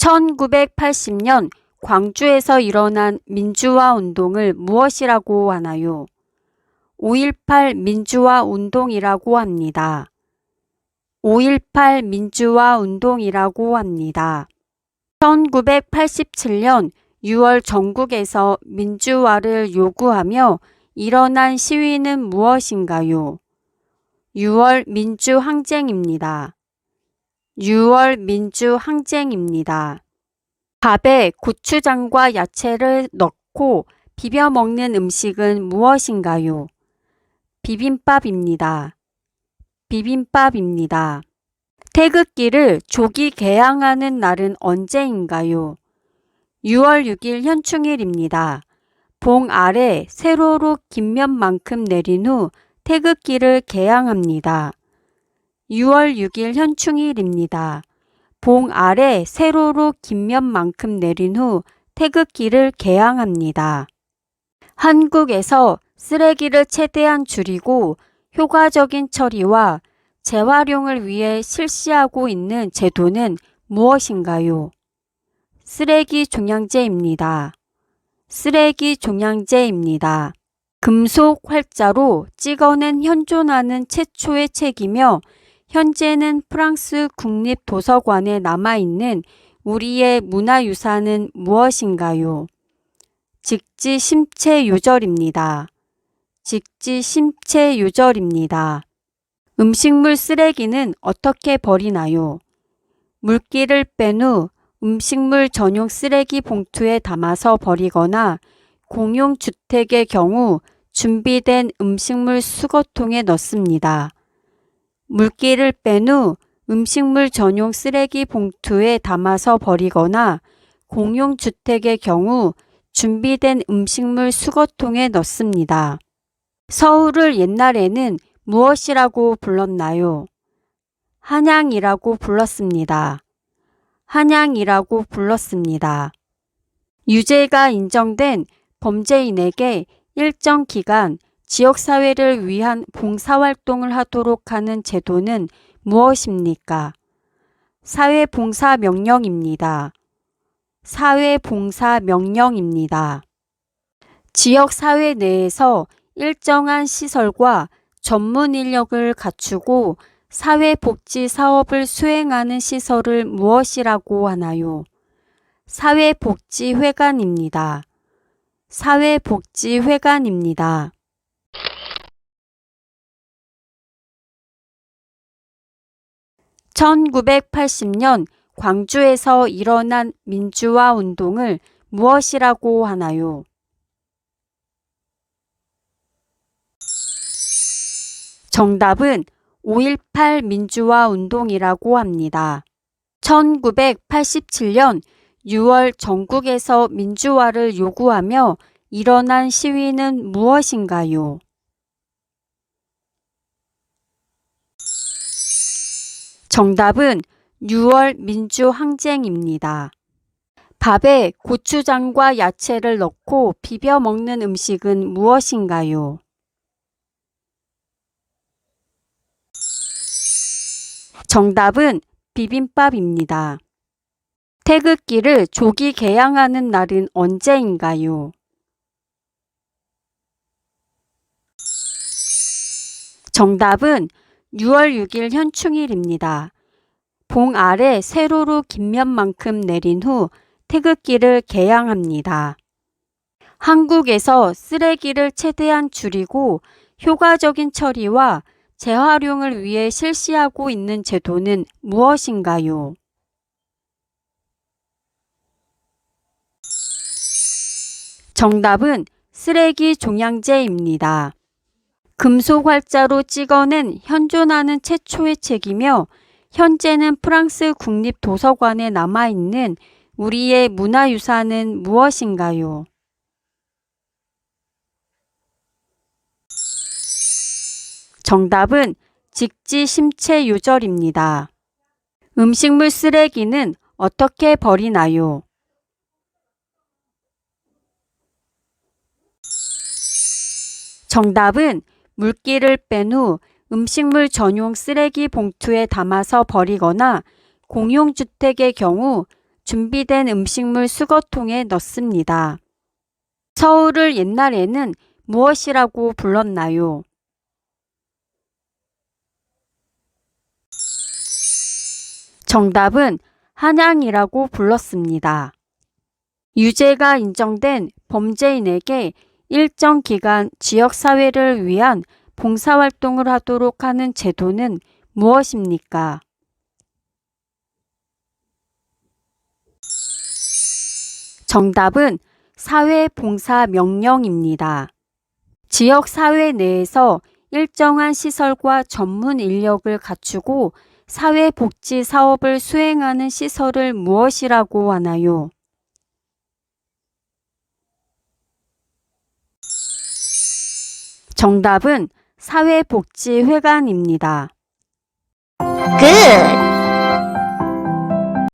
1980년 광주에서 일어난 민주화 운동을 무엇이라고 하나요? 5.18 민주화 운동이라고 합니다. 5.18 민주화 운동이라고 합니다. 1987년 6월 전국에서 민주화를 요구하며 일어난 시위는 무엇인가요? 6월 민주항쟁입니다. 6월 민주항쟁입니다. 밥에 고추장과 야채를 넣고 비벼 먹는 음식은 무엇인가요? 비빔밥입니다. 비빔밥입니다. 태극기를 조기 개항하는 날은 언제인가요? 6월 6일 현충일입니다. 봉 아래 세로로 긴 면만큼 내린 후 태극기를 개항합니다. 6월 6일 현충일입니다. 봉 아래 세로로 긴 면만큼 내린 후 태극기를 개항합니다. 한국에서 쓰레기를 최대한 줄이고 효과적인 처리와 재활용을 위해 실시하고 있는 제도는 무엇인가요? 쓰레기 종량제입니다. 쓰레기 종량제입니다. 금속 활자로 찍어낸 현존하는 최초의 책이며 현재는 프랑스 국립도서관에 남아있는 우리의 문화유산은 무엇인가요? 직지 심체 요절입니다. 직지 심체 요절입니다. 음식물 쓰레기는 어떻게 버리나요? 물기를 뺀 후 음식물 전용 쓰레기 봉투에 담아서 버리거나 공용 주택의 경우 준비된 음식물 수거통에 넣습니다. 물기를 뺀 후 음식물 전용 쓰레기 봉투에 담아서 버리거나 공용 주택의 경우 준비된 음식물 수거통에 넣습니다. 서울을 옛날에는 무엇이라고 불렀나요? 한양이라고 불렀습니다. 한양이라고 불렀습니다. 유죄가 인정된 범죄인에게 일정 기간 지역사회를 위한 봉사활동을 하도록 하는 제도는 무엇입니까? 사회봉사명령입니다. 사회봉사명령입니다. 지역사회 내에서 일정한 시설과 전문 인력을 갖추고 사회복지 사업을 수행하는 시설을 무엇이라고 하나요? 사회복지회관입니다. 사회복지회관입니다. (1980년) 광주에서 일어난 민주화 운동을 무엇이라고 하나요? 정답은 5.18 민주화 운동이라고 합니다. 1987년 6월 전국에서 민주화를 요구하며 일어난 시위는 무엇인가요? 정답은 6월 민주항쟁입니다. 밥에 고추장과 야채를 넣고 비벼 먹는 음식은 무엇인가요? 정답은 비빔밥입니다. 태극기를 조기 개항하는 날은 언제인가요? 정답은 6월 6일 현충일입니다. 봉 아래 세로로 긴 면만큼 내린 후 태극기를 개항합니다. 한국에서 쓰레기를 최대한 줄이고 효과적인 처리와 재활용을 위해 실시하고 있는 제도는 무엇인가요? 정답은 쓰레기 종량제입니다. 금속 활자로 찍어낸 현존하는 최초의 책이며 현재는 프랑스 국립도서관에 남아있는 우리의 문화유산은 무엇인가요? 정답은 직지 심체 요절입니다. 음식물 쓰레기는 어떻게 버리나요? 정답은 물기를 뺀 후 음식물 전용 쓰레기 봉투에 담아서 버리거나 공용주택의 경우 준비된 음식물 수거통에 넣습니다. 서울을 옛날에는 무엇이라고 불렀나요? 정답은 한양이라고 불렀습니다. 유죄가 인정된 범죄인에게 일정 기간 지역사회를 위한 봉사활동을 하도록 하는 제도는 무엇입니까? 정답은 사회봉사명령입니다. 지역사회 내에서 일정한 시설과 전문 인력을 갖추고 사회복지 사업을 수행하는 시설을 무엇이라고 하나요? 정답은 사회복지회관입니다. Good.